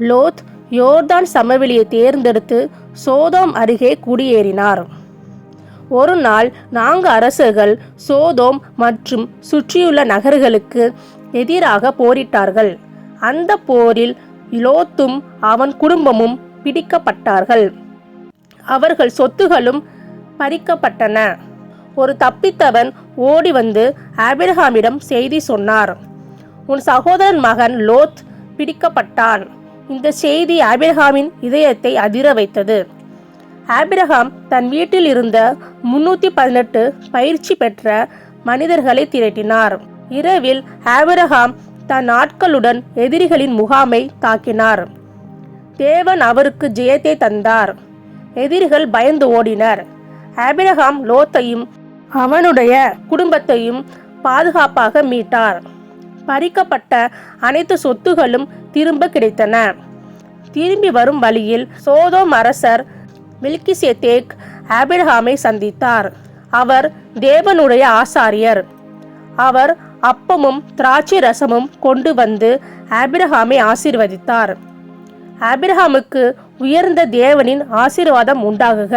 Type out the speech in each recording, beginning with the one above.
லோத் யோர்தான் சமவெளியை தேர்ந்தெடுத்து சோதோம் அருகே குடியேறினார். ஒரு நாள் நான்கு அரசர்கள் சோதோம் மற்றும் சுற்றியுள்ள நகர்களுக்கு எதிராக போரிட்டார்கள். அந்த போரில் லோத்தும் அவன் குடும்பமும் பிடிக்கப்பட்டார்கள். அவர்கள் சொத்துகளும் பறிக்கப்பட்டன. ஒரு தப்பித்தவன் ஓடி வந்து ஆபிரஹாமிடம் செய்தி சொன்னார். உன் சகோதரன் மகன் லோத் பிடிக்கப்பட்டான். இந்த செய்தி ஆபிரகாமின் இதயத்தை அதிர வைத்தது. ஆபிரஹாம் தன் வீட்டில் இருந்த முன்னூற்றி பதினெட்டு பயிற்சி பெற்ற மனிதர்களை திரட்டினார். இரவில் ஆபிரஹாம் தன் ஆட்களுடன் எதிரிகளின் முகாமை தாக்கினார். தேவன் அவருக்கு ஜெயத்தை தந்தார். எதிரிகள் பயந்து ஓடினர். ஆபிரகாம் லோத்தையும் அவனுடைய குடும்பத்தையும் பாதுகாப்பாக மீட்டார். பறிக்கப்பட்ட அனைத்து சொத்துகளும் திரும்ப கிடைத்தன. திரும்பி வரும் வழியில் சோதோம் அரசர் மில்கிசேதேக் ஆபிரகாமை சந்தித்தார். அவர் தேவனுடைய ஆசாரியர். அவர் அப்பமும் திராட்சை ரசமும் கொண்டு வந்து ஆபிரகாமை ஆசீர்வதித்தார். ஆபிரகாமுக்கு உயர்ந்த தேவனின் ஆசீர்வாதம் உண்டாகுக.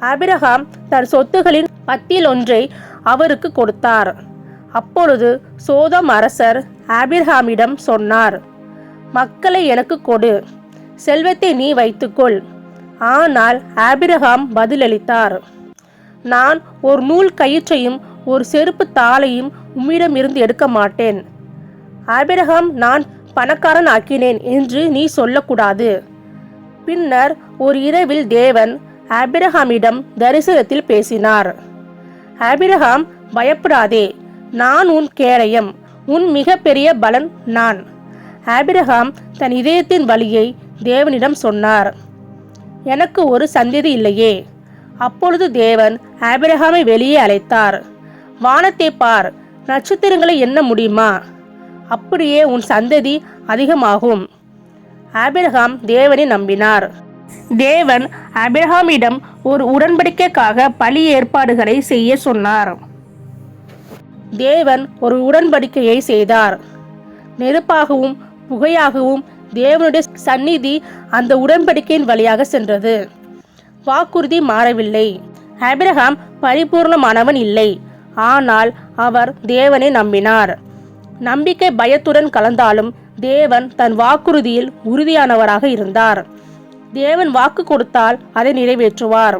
ஆபிரஹாம் தன் சொத்துகளின் பத்தில் ஒன்றை அவருக்கு கொடுத்தார். அப்பொழுது சோதம் அரசர் ஆபிரகாமிடம் சொன்னார் மக்களை எனக்கு கொடு. செல்வத்தை நீ வைத்துக்கொள். ஆனால் ஆபிரகாம் பதிலளித்தார். நான் ஒரு நூல் கயிற்றையும் ஒரு செருப்பு தாளையும் உம்மிடமிருந்து எடுக்க மாட்டேன். ஆபிரகாம் நான் பணக்காரன் ஆக்கினேன் என்று நீ சொல்லக்கூடாது. பின்னர் ஒரு இரவில் தேவன் ஆபிரகாமிடம் தரிசனத்தில் பேசினார். ஆபிரகாம் பயப்படாதே. நான் உன் கேடயம் உன் மிகப்பெரிய பலன் நான். ஆபிரகாம் தன் இதயத்தின் வழியை தேவனிடம் சொன்னார். எனக்கு ஒரு சந்ததி இல்லையே. அப்பொழுது தேவன் ஆபிரஹாமை வெளியே அழைத்தார். வானத்தை பார் நட்சத்திரங்களை எண்ண முடியுமா? அப்படியே உன் சந்ததி அதிகமாகும். ஆபிரகாம் தேவனை நம்பினார். தேவன் அபிரஹாமிடம் ஒரு உடன்படிக்கைக்காக பலி ஏற்பாடுகளை செய்ய சொன்னார். தேவன் ஒரு உடன்படிக்கையை செய்தார். நெருப்பாகவும் புகையாகவும் தேவனுடைய சந்நிதி அந்த உடன்படிக்கையின் வழியாக சென்றது. வாக்குறுதி மாறவில்லை. ஆபிரகாம் பரிபூர்ணமானவன் இல்லை. ஆனால் அவர் தேவனை நம்பினார். நம்பிக்கை பயத்துடன் கலந்தாலும் தேவன் தன் வாக்குறுதியில் உறுதியானவராக இருந்தார். தேவன் வாக்கு கொடுத்தால் அதை நிறைவேற்றுவார்.